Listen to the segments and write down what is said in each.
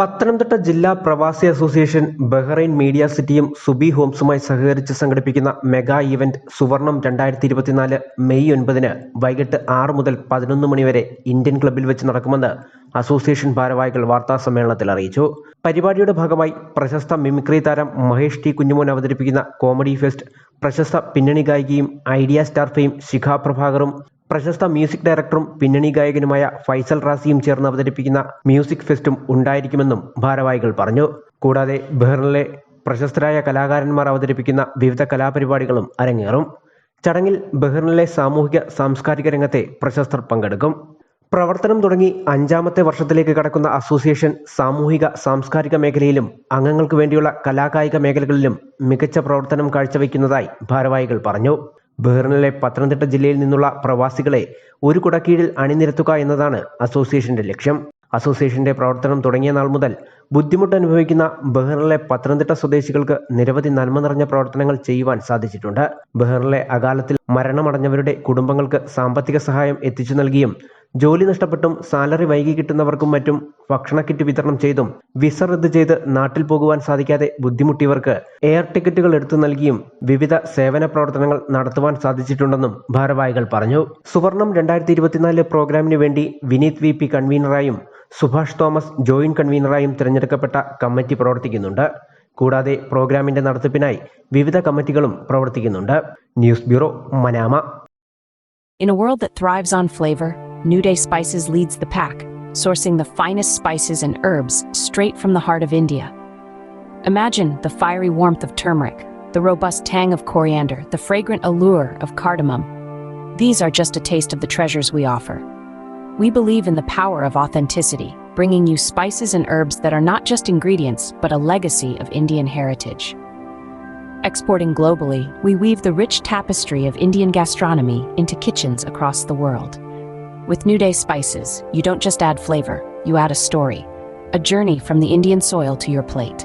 പത്തനംതിട്ട ജില്ലാ പ്രവാസി association Bahrain media സിറ്റിയും സുബി ഹോംസുമായി സഹകരിച്ച് സംഘടിപ്പിക്കുന്ന മെഗാ ഇവന്റ് സുവർണം രണ്ടായിരത്തി ഇരുപത്തിനാല് മെയ് ഒൻപതിന് വൈകിട്ട് ആറ് മുതൽ പതിനൊന്ന് മണിവരെ ഇന്ത്യൻ ക്ലബ്ബിൽ വെച്ച് നടക്കുമെന്ന് അസോസിയേഷൻ ഭാരവാഹികൾ വാർത്താ സമ്മേളനത്തിൽ അറിയിച്ചു. പരിപാടിയുടെ ഭാഗമായി പ്രശസ്ത മിമിക്രി താരം മഹേഷ് ടി കുഞ്ഞുമോൻ അവതരിപ്പിക്കുന്ന കോമഡി ഫെസ്റ്റ് പ്രശസ്ത പിന്നണി ഗായികയും ഐഡിയ സ്റ്റാർ ഫെയിം ശിഖ പ്രഭാകറും പ്രശസ്ത മ്യൂസിക് ഡയറക്ടറും പിന്നണി ഗായകനുമായ ഫൈസൽ റാസിയും ചേർന്ന് അവതരിപ്പിക്കുന്ന മ്യൂസിക് ഫെസ്റ്റും ഉണ്ടായിരിക്കുമെന്നും ഭാരവാഹികൾ പറഞ്ഞു. കൂടാതെ ബഹ്റിനിലെ പ്രശസ്തരായ കലാകാരന്മാർ അവതരിപ്പിക്കുന്ന വിവിധ കലാപരിപാടികളും അരങ്ങേറും. ചടങ്ങിൽ ബഹ്റിനിലെ സാമൂഹിക സാംസ്കാരിക രംഗത്തെ പ്രശസ്തർ പങ്കെടുക്കും. പ്രവർത്തനം തുടങ്ങി അഞ്ചാമത്തെ വർഷത്തിലേക്ക് കടക്കുന്ന അസോസിയേഷൻ സാമൂഹിക സാംസ്കാരിക മേഖലയിലും അംഗങ്ങൾക്ക് വേണ്ടിയുള്ള കലാകായിക മേഖലകളിലും മികച്ച പ്രവർത്തനം കാഴ്ചവെക്കുന്നതായി ഭാരവാഹികൾ പറഞ്ഞു. ബഹ്റിനിലെ പത്തനംതിട്ട ജില്ലയിൽ നിന്നുള്ള പ്രവാസികളെ ഒരു കുടക്കീഴിൽ അണിനിരത്തുക എന്നതാണ് അസോസിയേഷന്റെ ലക്ഷ്യം. അസോസിയേഷന്റെ പ്രവർത്തനം തുടങ്ങിയ നാൾ മുതൽ ബുദ്ധിമുട്ട് അനുഭവിക്കുന്ന ബഹ്റിനിലെ പത്തനംതിട്ട സ്വദേശികൾക്ക് നിരവധി നന്മ നിറഞ്ഞ പ്രവർത്തനങ്ങൾ ചെയ്യുവാൻ സാധിച്ചിട്ടുണ്ട്. ബഹ്റിനിലെ അകാലത്തിൽ മരണമടഞ്ഞവരുടെ കുടുംബങ്ങൾക്ക് സാമ്പത്തിക സഹായം എത്തിച്ചു നൽകിയും ജോലി നഷ്ടപ്പെട്ടും സാലറി വൈകി കിട്ടുന്നവർക്കും മറ്റും ഭക്ഷണ കിറ്റ് വിതരണം ചെയ്തും വിസ റദ്ദ് ചെയ്ത് നാട്ടിൽ പോകുവാൻ സാധിക്കാതെ ബുദ്ധിമുട്ടിയവർക്ക് എയർ ടിക്കറ്റുകൾ എടുത്തു നൽകിയും വിവിധ സേവന പ്രവർത്തനങ്ങൾ നടത്തുവാൻ സാധിച്ചിട്ടുണ്ടെന്നും ഭാരവാഹികൾ പറഞ്ഞു. സുവർണം രണ്ടായിരത്തി ഇരുപത്തിനാല് പ്രോഗ്രാമിന് വേണ്ടി വിനീത് വി പി കൺവീനറായും സുഭാഷ് തോമസ് ജോയിന്റ് കൺവീനറായും തിരഞ്ഞെടുക്കപ്പെട്ട കമ്മിറ്റി പ്രവർത്തിക്കുന്നുണ്ട്. കൂടാതെ പ്രോഗ്രാമിന്റെ നടത്തിപ്പിനായി വിവിധ കമ്മിറ്റികളും പ്രവർത്തിക്കുന്നുണ്ട്. News bureau Manama. In a world that thrives on flavor, New Day Spices leads the pack, sourcing the finest spices and herbs straight from the heart of India. Imagine the fiery warmth of turmeric, the robust tang of coriander, the fragrant allure of cardamom. These are just a taste of the treasures we offer. We believe in the power of authenticity, bringing you spices and herbs that are not just ingredients, but a legacy of Indian heritage. Exporting globally, we weave the rich tapestry of Indian gastronomy into kitchens across the world. With New Day spices, you don't just add flavor, you add a story, a journey from the Indian soil to your plate.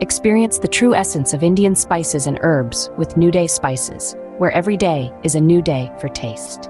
Experience the true essence of Indian spices and herbs with New Day spices, where every day is a new day for taste.